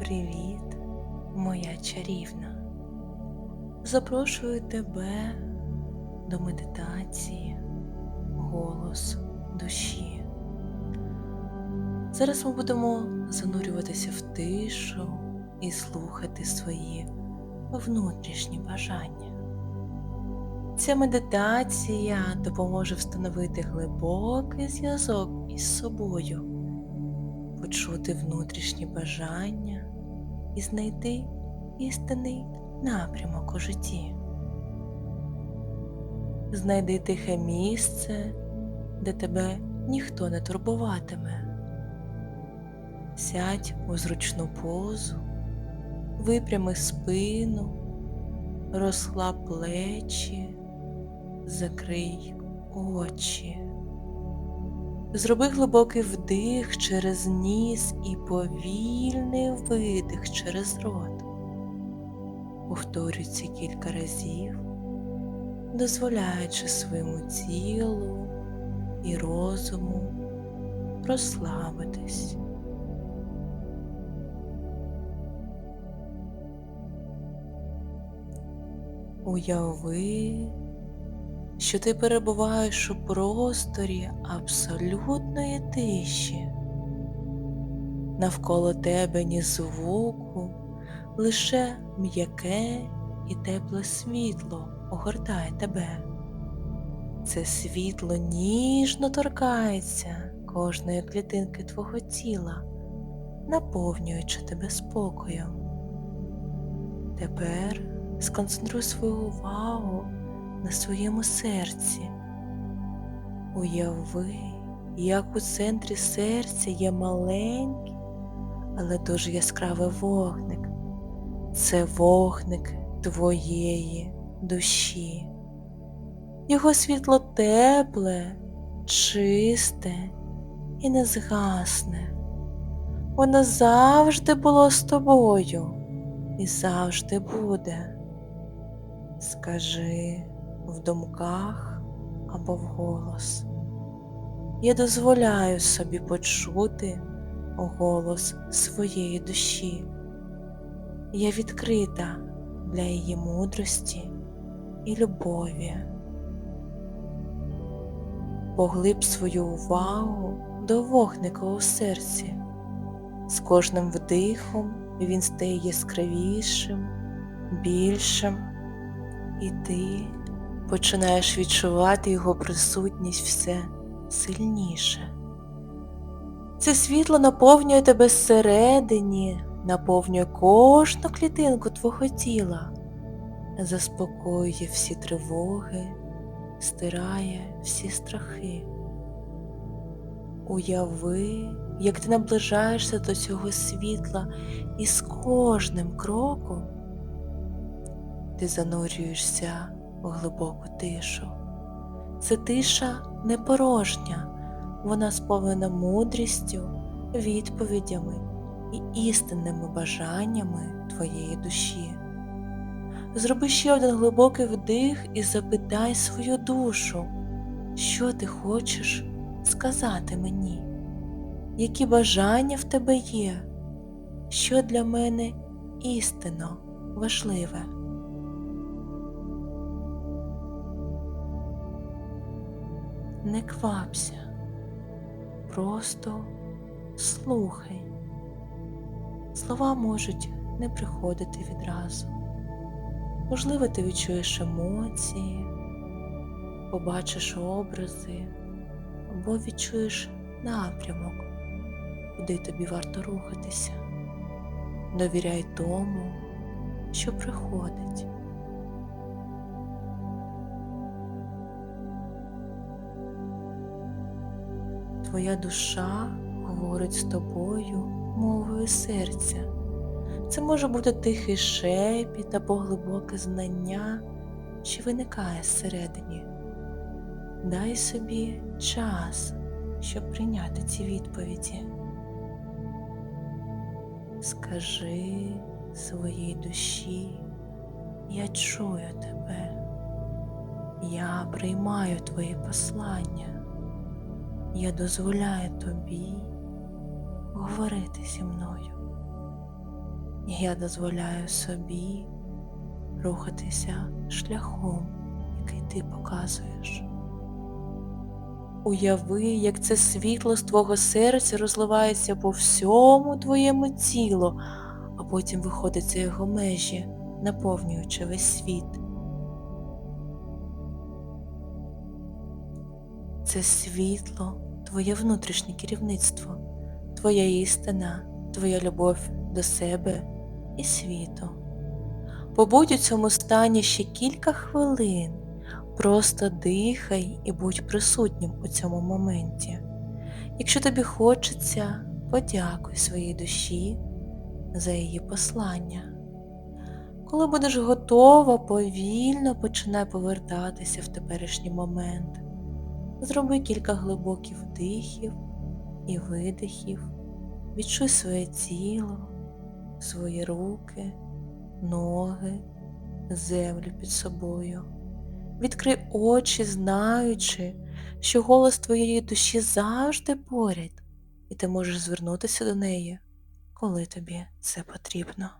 Привіт, моя чарівна. Запрошую тебе до медитації голос душі. Зараз ми будемо занурюватися в тишу і слухати свої внутрішні бажання. Ця медитація допоможе встановити глибокий зв'язок із собою, почути внутрішні бажання і знайти істинний напрямок у житті. Знайди тихе місце, де тебе ніхто не турбуватиме. Сядь у зручну позу, випрями спину, розслаб плечі, закрий очі. Зроби глибокий вдих через ніс і повільний видих через рот. Повторюй кілька разів, дозволяючи своєму тілу і розуму розслабитись. Уяви, що ти перебуваєш у просторі абсолютної тиші. Навколо тебе ні звуку, лише м'яке і тепле світло огортає тебе. Це світло ніжно торкається кожної клітинки твого тіла, наповнюючи тебе спокоєм. Тепер сконцентруй свою увагу на своєму серці. Уяви, як у центрі серця є маленький, але дуже яскравий вогник. Це вогник твоєї душі. Його світло тепле, чисте і не згасне. Воно завжди було з тобою і завжди буде. Скажи в думках або вголос. Я дозволяю собі почути голос своєї душі. Я відкрита для її мудрості і любові. Поглиб свою увагу до вогника у серці. З кожним вдихом він стає яскравішим, більшим, і ти починаєш відчувати його присутність все сильніше. Це світло наповнює тебе зсередині, наповнює кожну клітинку твого тіла, заспокоює всі тривоги, стирає всі страхи. Уяви, як ти наближаєшся до цього світла і з кожним кроком ти занурюєшся у глибоку тишу. Це тиша не порожня, вона сповнена мудрістю, відповідями і істинними бажаннями твоєї душі. Зроби ще один глибокий вдих і запитай свою душу, що ти хочеш сказати мені, які бажання в тебе є, що для мене істинно важливе. Не квапся, просто слухай. Слова можуть не приходити відразу. Можливо, ти відчуєш емоції, побачиш образи або відчуєш напрямок, куди тобі варто рухатися. Довіряй тому, що приходить. Твоя душа говорить з тобою мовою серця. Це може бути тихий шепіт або глибоке знання, що виникає всередині. Дай собі час, щоб прийняти ці відповіді. Скажи своїй душі, я чую тебе, я приймаю твої послання, я дозволяю тобі говорити зі мною. Я дозволяю собі рухатися шляхом, який ти показуєш. Уяви, як це світло з твого серця розливається по всьому твоєму тілу, а потім виходить за його межі, наповнюючи весь світ. Це світло, твоє внутрішнє керівництво, твоя істина, твоя любов до себе і світу. Побудь у цьому стані ще кілька хвилин, просто дихай і будь присутнім у цьому моменті. Якщо тобі хочеться, подякуй своїй душі за її послання. Коли будеш готова, повільно починай повертатися в теперішній момент. Зроби кілька глибоких вдихів і видихів. Відчуй своє тіло, свої руки, ноги, землю під собою. Відкрий очі, знаючи, що голос твоєї душі завжди поряд, і ти можеш звернутися до неї, коли тобі це потрібно.